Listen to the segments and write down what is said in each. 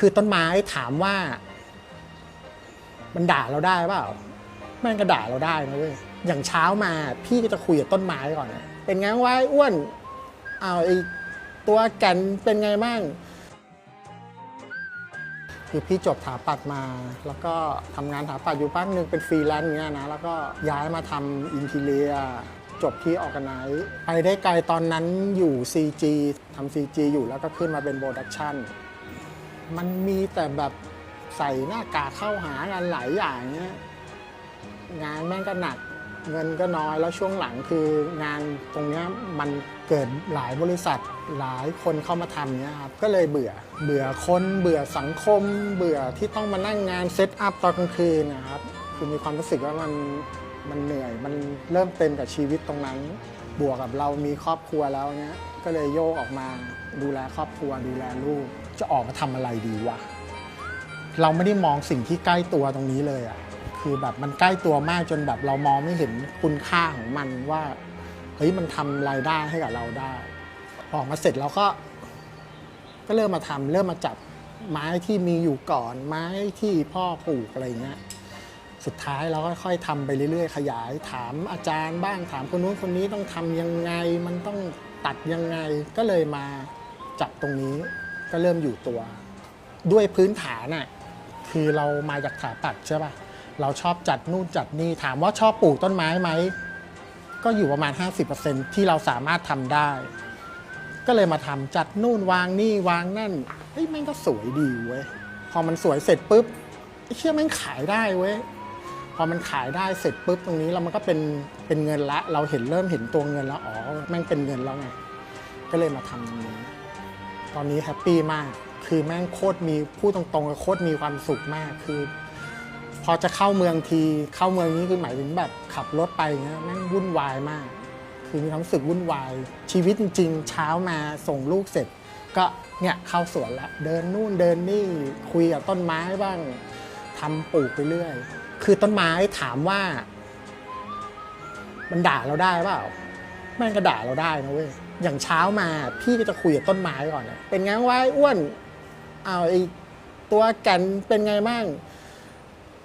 คือต้นไม้ถามว่า มันด่าเราได้เปล่าแม่งก็ด่าเราได้นะเว้ยอย่างเช้ามาพี่ก็จะคุยกับต้นไม้ก่อนเป็นไงวะไอ้อ้วนเอาไอ้ตัวแก่นเป็นไงบ้างคือพี่จบถาปัดมา แล้วก็ทำงานถาปัดอยู่พักหนึ่งเป็นฟรีแลนซ์เงี้ยนะ แล้วก็ย้ายมาทำอินทีเลีย จบที่ออกไนซ์ไปได้ไกลตอนนั้นอยู่ CG ทำ CG อยู่แล้วก็ขึ้นมาเป็นโปรดักชั่น มันมีแต่แบบใส่หน้ากากเข้าหากันหลายอย่างเนี้ยงานแม่งก็หนัก เงินก็น้อยแล้วช่วงหลังคืองานตรงเนี้ยมันเกิดหลายบริษัทหลายคนเข้ามาทำเนี้ยครับก็เลยเบื่อเบื่อคนเบื่อสังคม เบื่อที่ต้องมานั่งงานเซตอัพตอนกลางคืนนะครับคือมีความรู้สึกว่ามันมันเหนื่อยมันเริ่มเต็มกับชีวิตตรงนั้น บวกกับเรามีครอบครัวแล้วเนี้ยก็เลยโยกออกมาดูแลครอบครัวดูแลลูก จะออกมาทำอะไรดีวะ เราไม่ได้มองสิ่งที่ใกล้ตัวตรงนี้เลยอะ่ะคือแบบมันใกล้ตัวมากจนแบบเรามองไม่เห็นคุณค่าของมันว่าเฮ้ยมันทำรายได้ให้กับเราได้ออกมาเสร็จเราก็ ก็เริ่มมาทำเริ่มมาจับไม้ที่มีอยู่ก่อน ไม้ที่พ่อปลูกอะไรเงี้ยสุดท้ายเราก็ค่อยๆทำไปเรื่อย ๆ ขยาย ถามอาจารย์บ้างถามคนนู้นคนนี้ต้องทำยังไง มันต้องตัดยังไงก็เลยมาจับตรงนี้ ก็เริ่มอยู่ตัว ด้วยพื้นฐานน่ะคือเรามาจากถาปัดใช่ป่ะเราชอบจัดนู่นจัดนี่ถามว่าชอบปลูกต้นไม้ไหมก็อยู่ประมาณ 50%ที่เราสามารถทำได้ ก็เลยมาทำจัดนู่นวางนี่วางนั่นเฮ้ยแม่งก็สวยดีเว้ยพอมันสวยเสร็จปุ๊บไอ้เชี่ยแม่งขายได้เว้ยพอมันขายได้เสร็จปุ๊บตรงนี้แล้วมันก็เป็นเป็นเงินละ เราเห็นเริ่มเห็นตัวเงินแล้วอ๋อแม่งเป็นเงินแล้วไงก็เลยมาทำตรงนี้ ตอนนี้แฮปปี้มาก คือแม่งโคตรมีพูดตรงๆโคตรมีความสุขมากคือ พอจะเข้าเมืองทีเข้าเมืองนี้คือหมายถึงแบบขับรถไปเงี้ยแม่งวุ่นวายมาก คือมีความรู้สึกวุ่นวาย ชีวิตจริงๆเช้ามาส่งลูกเสร็จ ก็เนี่ยเข้าสวนละเดินนู่นเดินนี่คุยกับต้นไม้บ้างทำปลูกไปเรื่อย คือต้นไม้ถามว่า มันด่าเราได้เปล่า ม่งก็ด่าเราได้นะเว้ย อย่างเช้ามาพี่ก็จะคุยกับต้นไม้ก่อนนะเป็นไงวะไอ้อ้วน เอาไอ้ตัวแก่นเป็นไงบ้าง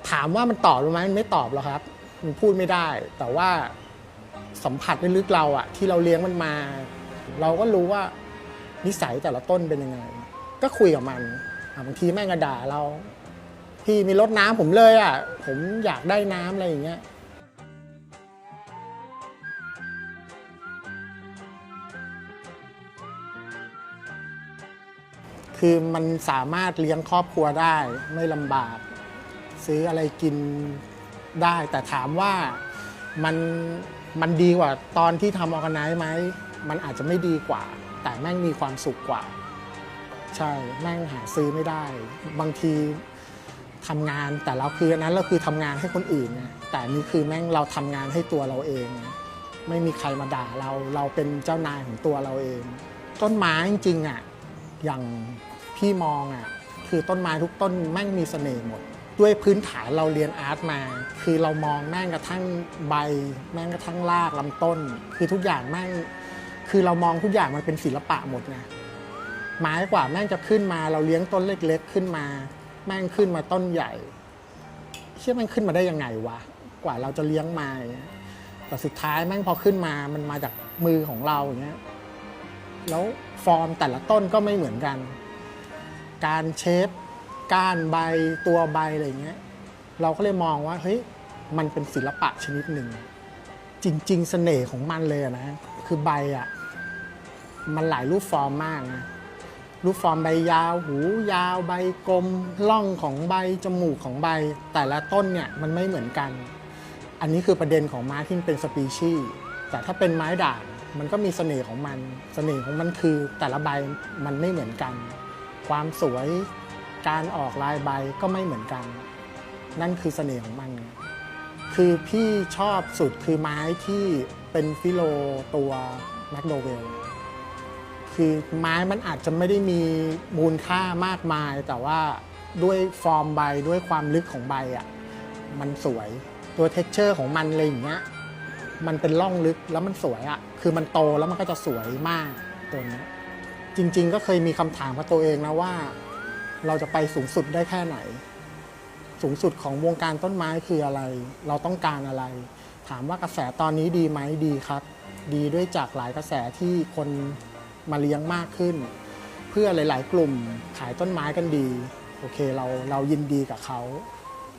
ถามว่ามันตอบหรือไหมมันไม่ตอบหรอกครับ มันพูดไม่ได้ แต่ว่าสัมผัสในลึกเราอะที่เราเลี้ยงมันมา เราก็รู้ว่านิสัยแต่ละต้นเป็นยังไง ก็คุยกับมันอะบางทีแม่งก็ด่าเรา พี่มีรดน้ำผมเลยอะผมอยากได้น้ำอะไรอย่างเงี้ย คือมันสามารถเลี้ยงครอบครัวได้ไม่ลำบาก ซื้ออะไรกินได้ แต่ถามว่ามันมันดีกว่าตอนที่ทำออร์แกไนซ์ไหมมันอาจจะไม่ดีกว่า แต่แม่งมีความสุขกว่า ใช่แม่งหาซื้อไม่ได้ บางทีทำงานแต่เราคืออันนั้นเราคือทำงานให้คนอื่นไงแต่นี่คือแม่งเราทำงานให้ตัวเราเองไงไม่มีใครมาด่าเราเราเป็นเจ้านายของตัวเราเอง ต้นไม้จริงๆอะอย่าง พี่มองอะคือต้นไม้ทุกต้นแม่งมีเสน่ห์หมด ด้วยพื้นฐานเราเรียนอาร์ตมา คือเรามองแม่งกระทั่งใบ แม่งกระทั่งรากลำต้น คือทุกอย่างแม่งคือเรามองทุกอย่างมันเป็นศิลปะหมดไงไม้กว่าแม่งจะขึ้นมา เราเลี้ยงต้นเล็ก ๆ ขึ้นมา แม่งขึ้นมาต้นใหญ่เชื่อแม่งขึ้นมาได้ยังไงวะกว่าเราจะเลี้ยงมาอย่างเงี้ยแต่สุดท้ายแม่งพอขึ้นมามันมาจากมือของเราอย่างเงี้ยแล้วฟอร์มแต่ละต้นก็ไม่เหมือนกัน การเชฟก้านใบตัวใบอะไรอย่างเงี้ยเราก็เลยมองว่าเฮ้ยมันเป็นศิลปะชนิดหนึ่ง จริง ๆ เสน่ห์ของมันเลยนะคือใบอะมันหลายรูปฟอร์มมากนะรูปฟอร์มใบยาว หูยาวใบกลมล่องของใบจมูกของใบ แต่ละต้นเนี่ยมันไม่เหมือนกัน อันนี้คือประเด็นของไม้ที่เป็นสปีชีส์แต่ถ้าเป็นไม้ด่างมันก็มีเสน่ห์ของมัน เสน่ห์ของมันคือแต่ละใบมันไม่เหมือนกัน ความสวย การออกลายใบก็ไม่เหมือนกัน นั่นคือเสน่ห์ของมัน คือพี่ชอบสุดคือไม้ที่เป็นฟิโลตัวแมกโนเวล คือไม้มันอาจจะไม่ได้มีมูลค่ามากมาย แต่ว่าด้วยฟอร์มใบด้วยความลึกของใบอะมันสวยตัวเท็กเจอร์ของมันอะไรอย่างเงี้ยมันเป็นร่องลึกแล้วมันสวยอะคือมันโตแล้วมันก็จะสวยมากตัวเนี้ย จริง ๆ ก็เคยมีคำถามกับตัวเองนะว่า เราจะไปสูงสุดได้แค่ไหน สูงสุดของวงการต้นไม้คืออะไร เราต้องการอะไร ถามว่ากระแสตอนนี้ดีไหมดีครับ ดีด้วยจากหลายกระแสที่คนมาเลี้ยงมากขึ้น เพื่อหลาย ๆ กลุ่มขายต้นไม้กันดีโอเคเราเรายินดีกับเขา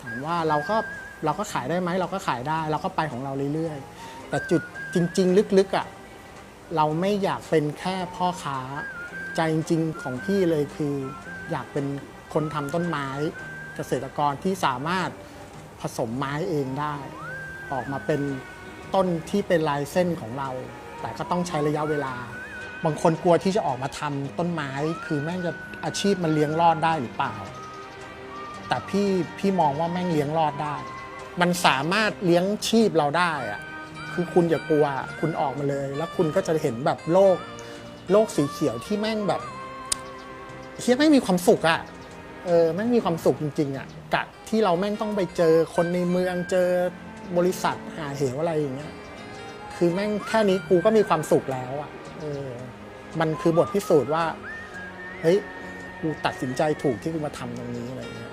ถามว่าเราก็เราก็ขายได้ไหมเราก็ขายได้เราก็ไปของเราเรื่อยๆ แต่จุดจริง ๆ ลึกๆอะ่ะเราไม่อยากเป็นแค่พ่อค้า ใจจริง ๆ ของพี่เลยคืออยากเป็นคนทำต้นไม้เกษตรกรที่สามารถผสมไม้เองได้ ออกมาเป็นต้นที่เป็นลายเส้นของเรา แต่ก็ต้องใช้ระยะเวลา บางคนกลัวที่จะออกมาทำต้นไม้ คือแม่งจะอาชีพมันเลี้ยงรอดได้หรือเปล่า แต่พี่พี่มองว่าแม่งเลี้ยงรอดได้ มันสามารถเลี้ยงชีพเราได้อะคือคุณอย่ากลัวคุณออกมาเลย แล้วคุณก็จะเห็นแบบโลก โลกสีเขียวที่แม่งแบบเฮียแม่งมีความสุขอะเออแม่งมีความสุขจริงๆอะกะที่เราแม่งต้องไปเจอคนในเมืองเจอบริษัทหาเหวอะไรอย่างเงี้ยคือแม่งแค่นี้กูก็มีความสุขแล้วอะเออมันคือบทพิสูจน์ว่าเฮ้ยกูตัดสินใจถูกที่กูมาทำตรงนี้อะไรอย่างเงี้ย